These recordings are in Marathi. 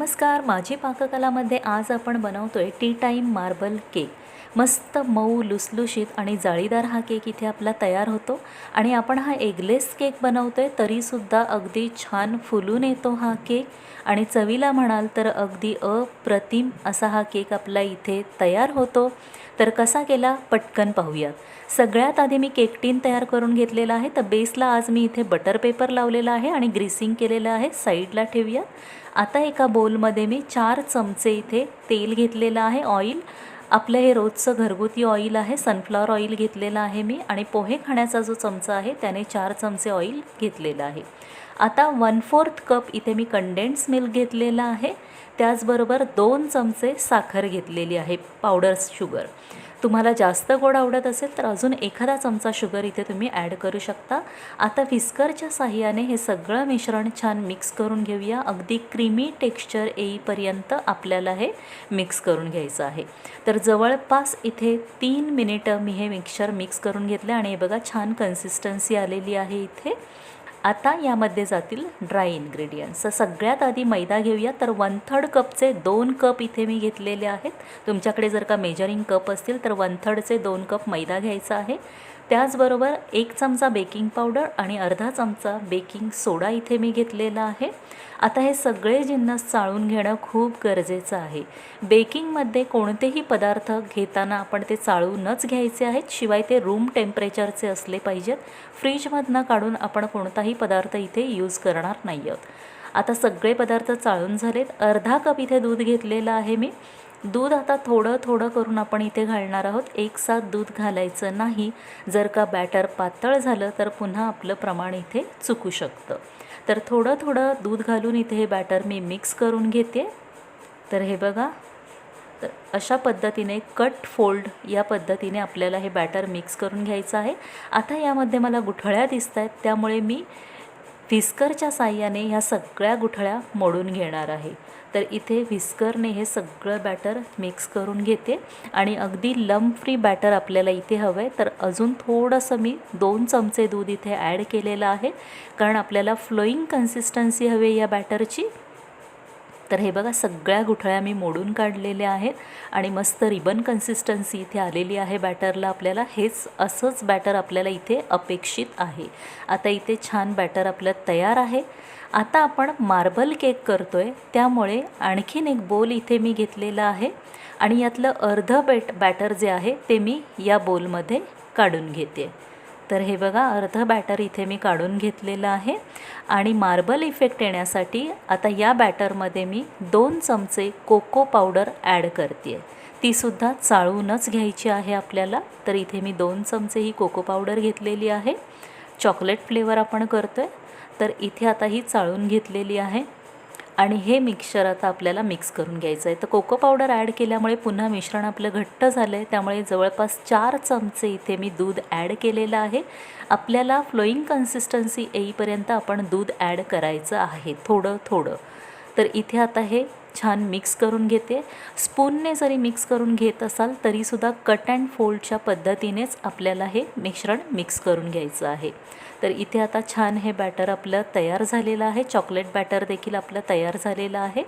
नमस्कार माझी पाककलामध्ये आज आपण बनवतोय टी टाईम मार्बल केक. मस्त मऊ लुसलुशीत आणि जाळीदार हा केक इथे आपला तयार होतो. आणि आपण हा एगलेस केक बनवतो आहे तरीसुद्धा अगदी छान फुलून येतो हा केक. आणि चवीला म्हणाल तर अगदी अप्रतिम असा हा केक आपला इथे तयार होतो. तर कसा केला? पटकन पाहूयात. सगळ्यात आधी मी केक टीन तयार करून घेतलेला आहे. तर बेसला आज मी इथे बटर पेपर लावलेला आहे आणि ग्रीसिंग केलेलं आहे. साईडला ठेवूया आता एका बोलमध्ये मी चार चमचे इथे तेल घेतलेलं आहे ऑइल आपलं हे रोजचं घरगुती ऑइल आहे सनफ्लॉवर ऑइल घेतलेलं आहे मी आणि पोहे खाण्याचा जो चमचा आहे त्याने चार चमचे ऑइल घेतलेलं आहे. आता वन फोर्थ कप इथे मी कंडेन्स मिल्क घेतलेला आहे. त्याचबरोबर दोन चमचे साखर घेतलेली आहे पावडर शुगर तुम्हाला जास्त गोड आवडत असेल तर अजून एखादा चमचा शुगर इथे तुम्ही ॲड करू शकता. आता विस्करच्या साह्याने हे सगळं मिश्रण छान मिक्स करून घेऊया. अगदी क्रीमी टेक्स्चर येईपर्यंत आपल्याला हे मिक्स करून घ्यायचं आहे. तर जवळपास इथे तीन मिनिटं मी हे मिक्सर मिक्स करून घेतलं आणि हे बघा छान कन्सिस्टन्सी आलेली आहे इथे. आता यामध्ये जातील ड्राय इन्ग्रेडियंट्स तर सगळ्यात आधी मैदा घेऊया. तर वन थर्ड कपचे दोन कप इथे मी घेतलेले आहेत. तुमच्याकडे जर का मेजरिंग कप असतील तर वन थर्डचे दोन कप मैदा घ्यायचा आहे. त्याचबरोबर एक चमचा बेकिंग पावडर आणि अर्धा चमचा बेकिंग सोडा इथे मी घेतलेला आहे. आता हे सगळे जिन्नस चाळून घेणं खूप गरजेचं आहे. बेकिंगमध्ये कोणतेही पदार्थ घेताना आपण ते चाळूनच घ्यायचे आहेत शिवाय ते रूम टेम्परेचरचे असले पाहिजेत. फ्रीजमधनं काढून आपण कोणताही पदार्थ इथे यूज करणार नाही आहोत आता सगळे पदार्थ चाळून झालेत. अर्धा कप इथे दूध घेतलेलं आहे मी. दूध आता थोडं थोडं करून आपण इथे घालणार आहोत. एक साथ दूध घालायचं नाही. जर का बॅटर पातळ झालं तर पुन्हा आपलं प्रमाण इथे चुकू शकतं. तर थोडं थोडं दूध घालून इथे हे बॅटर मी मिक्स करून घेते. तर हे बघा. तर अशा पद्धतीने कट फोल्ड या पद्धतीने आपल्याला हे बॅटर मिक्स करून घ्यायचं आहे. आता यामध्ये मला गुठळ्या दिसत आहेत त्यामुळे मी व्हिस्करच्या साह्याने ह्या सगळ्या गुठळ्या मोडून घेणार आहे. तर इथे व्हिस्करने हे सगळं बॅटर मिक्स करून घेते आणि अगदी लंप फ्री बॅटर आपल्याला इथे हवं आहे तर अजून थोडंसं मी दोन चमचे दूध इथे ॲड केलेलं आहे. कारण आपल्याला फ्लोईंग कन्सिस्टन्सी हवी या बॅटरची तर हे बघा सगळ्या गुठळ्या मी मोडून काढलेल्या आहेत आणि मस्त रिबन कन्सिस्टन्सी इथे आलेली आहे बॅटरला आपल्याला. हेच असंच बॅटर आपल्याला इथे अपेक्षित आहे. आता इथे छान बॅटर आपलं तयार आहे. आता आपण मार्बल केक करतो आहे त्यामुळे आणखीन एक बोल इथे मी घेतलेला आहे आणि यातलं अर्ध बॅट बॅटर जे आहे ते मी या बोलमध्ये काढून घेते. तर हे बघा अर्ध बॅटर इथे मी काढून घेतलेलं आहे. आणि मार्बल इफेक्ट येण्यासाठी आता या बॅटरमध्ये मी दोन चमचे कोको पावडर ॲड करते आहे तीसुद्धा चाळूनच घ्यायची आहे आपल्याला. तर इथे मी दोन चमचे ही कोको पावडर घेतलेली आहे. चॉकलेट फ्लेवर आपण करतो आहे तर इथे आता ही चाळून घेतलेली आहे. आणि हे मिक्सचर आता आपल्याला मिक्स करून घ्यायचं आहे तर कोको पावडर ॲड केल्यामुळे पुन्हा मिश्रण आपलं घट्ट झालं आहे त्यामुळे जवळपास चार चमचे इथे मी दूध ॲड केलेलं आहे. आपल्याला फ्लोईंग कन्सिस्टन्सी येईपर्यंत आपण दूध ॲड करायचं आहे. थोडं थोडं. तर इथे आता हे छान मिक्स करून घेते. स्पूनने जरी मिक्स करून घेत असाल तरीसुद्धा कट अँड फोल्डच्या पद्धतीनेच आपल्याला हे मिश्रण मिक्स करून घ्यायचं आहे. तर इथे आता छान हे बॅटर आपलं तयार झालेलं आहे. चॉकलेट बॅटर देखील आपलं तयार झालेलं आहे.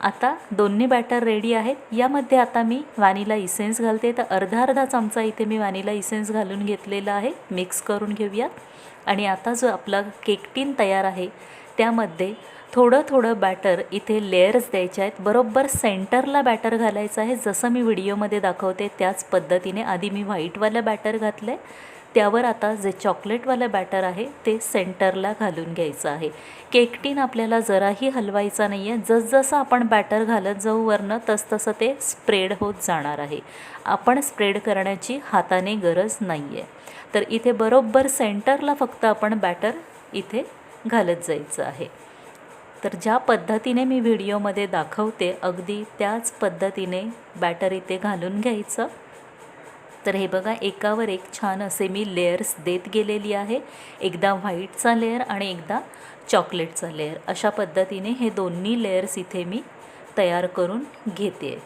आता दोन्ही बॅटर रेडी आहेत. यामध्ये आता मी व्हॅनिला इसेन्स घालते. तर अर्धा अर्धा चमचा इथे मी व्हॅनिला इसेन्स घालून घेतलेला आहे. मिक्स करून घेऊयात. आणि आता जो आपला केक टीन तयार आहे त्यामध्ये थोडं थोडं बॅटर इथे लेअर्स द्यायचे आहेत. बरोबर सेंटरला बॅटर घालायचं आहे. जसं मी व्हिडिओमध्ये दाखवते त्याच पद्धतीने आधी मी व्हाईटवालं बॅटर घातलं आहे त्यावर आता जे चॉकलेटवालं बॅटर आहे ते सेंटरला घालून घ्यायचं आहे. केक टीन आपल्याला जराही हलवायचा नाही आहे जसजसं आपण बॅटर घालत जाऊ वरनं तसतसं ते स्प्रेड होत जाणार आहे. आपण स्प्रेड करण्याची हाताने गरज नाही आहे तर इथे बरोबर सेंटरला फक्त आपण बॅटर इथे घालत जायचं आहे. तर ज्या पद्धतीने मी व्हिडिओमध्ये दाखवते अगदी त्याच पद्धतीने बॅटर इथे घालून घ्यायचं. तर हे बघा एकावर एक छान असे मी लेयर्स देत गेलेली आहे. एकदा व्हाईटचा लेअर आणि एकदा चॉकलेटचा लेअर अशा पद्धतीने हे दोन्ही लेयर्स इथे मी तयार करून घेते.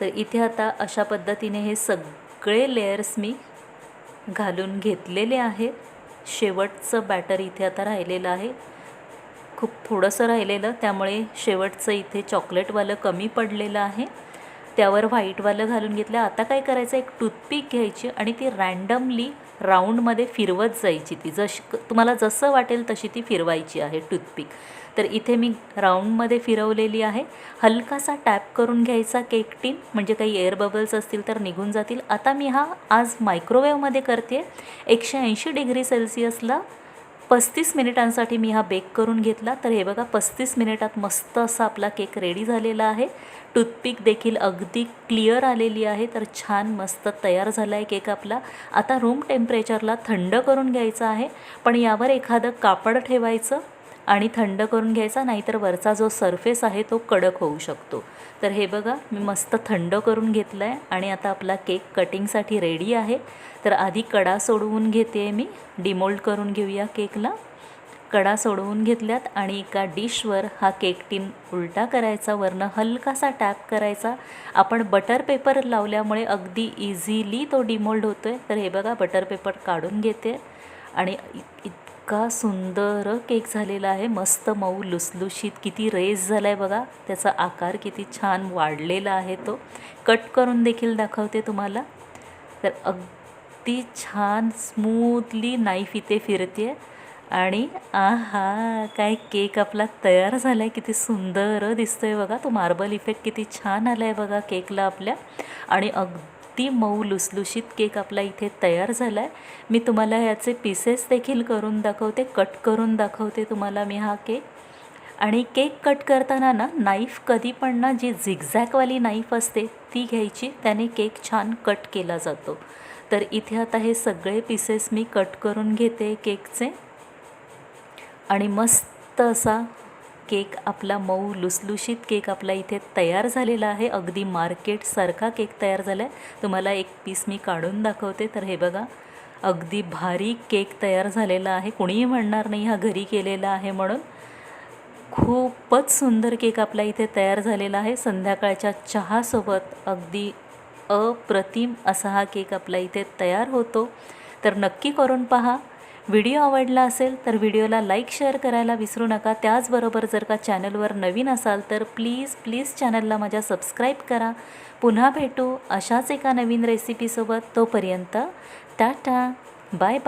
तर इथे आता अशा पद्धतीने हे सगळे लेयर्स मी घालून घेतलेले आहेत शेवटचं बॅटर इथे आता राहिलेलं आहे. खूप थोडंसं राहिलेलं त्यामुळे शेवटचं इथे चॉकलेटवालं कमी पडलेलं आहे. त्यावर व्हाईटवालं घालून घेतलं. आता काय करायचं? एक टूथपिक घ्यायची आणि ती रँडमली राऊंडमध्ये फिरवत जायची ती. जश तुम्हाला जसं वाटेल तशी ती फिरवायची आहे टूथपिक. तर इथे मी राऊंडमध्ये फिरवलेली आहे. हलकासा टॅप करून घ्यायचा केक टीन. म्हणजे काही एअर बबल्स असतील तर निघून जातील. आता मी हा आज मायक्रोवेवमध्ये करते एकशे ऐंशी डिग्री सेल्सिअसला पस्तीस मिनिटांसाठी मी हा बेक करून घेतला. तर हे बघा पस्तीस मिनिटात मस्त असा आपला केक रेडी झालेला आहे. टूथपिक देखील अगदी क्लिअर आलेली आहे. तर छान मस्त तयार झाला आहे केक आपला. आता रूम टेम्परेचरला थंड करून घ्यायचा आहे. पण यावर एखादं कापड ठेवायचं. आणि थंड करून घ्यायचा नाहीतर वरचा जो सरफेस आहे तो कडक होऊ शकतो. तर हे बघा मी मस्त थंड करून घेतलं आहे आणि आता आपला केक कटिंगसाठी रेडी आहे. तर आधी कडा सोडवून घेते मी. डिमोल्ड करून घेऊया केकला कडा सोडवून घेतल्यात आणि एका डिशवर हा केक टीन उलटा करायचा वरनं हलकासा टॅप करायचा. आपण बटर पेपर लावल्यामुळे अगदी इझिली तो डिमोल्ड होतो आहे तर हे बघा बटर पेपर काढून घेते. आणि इ- इतका सुंदर केक झालेला आहे. मस्त मऊ लुसलुशीत किती रेस झाला आहे बघा. त्याचा आकार किती छान वाढलेला आहे तो. कट करून देखील दाखवते तुम्हाला. तर अगदी छान स्मूथली नाईफ इथे फिरते आणि आहा काय केक आपला तयार झाला आहे किती सुंदर दिसतो आहे बघा. तो मार्बल इफेक्ट किती छान आला आहे बघा केकला आपल्या. आणि अगदी मऊ लुसलुशीत केक आपला इथे तयार झाला आहे मी तुम्हाला याचे पीसेस देखील करून दाखवते कट करून दाखवते तुम्हाला मी हा केक. आणि केक कट करताना ना नाईफ कधी पण ना जी झिगझॅकवाली नाईफ असते ती घ्यायची त्याने केक छान कट केला जातो. तर इथे आता हे सगळे पीसेस मी कट करून घेते केकचे. आणि मस्त असा केक आपला मऊ लुसलुशीत केक आपला इथे तयार झालेला आहे. अगदी मार्केटसारखा केक तयार झाला आहे तुम्हाला एक पीस मी काढून दाखवते. तर हे बघा अगदी भारी केक तयार झालेला आहे. कुणीही म्हणणार नाही हा घरी केलेला आहे म्हणून. खूपच सुंदर केक आपला इथे तयार झालेला आहे. संध्याकाळच्या चहासोबत अगदी अप्रतिम असा हा केक आपला इथे तयार होतो. तर नक्की करून पहा. व्हिडिओ आवडला असेल तर व्हिडिओला लाईक शेअर करायला विसरू नका. त्याचबरोबर जर का चॅनलवर नवीन असाल तर प्लीज प्लीज चॅनलला माझ्या सबस्क्राईब करा. पुन्हा भेटू अशाच एका नवीन रेसिपीसोबत तोपर्यंत टाटा. Bye bye.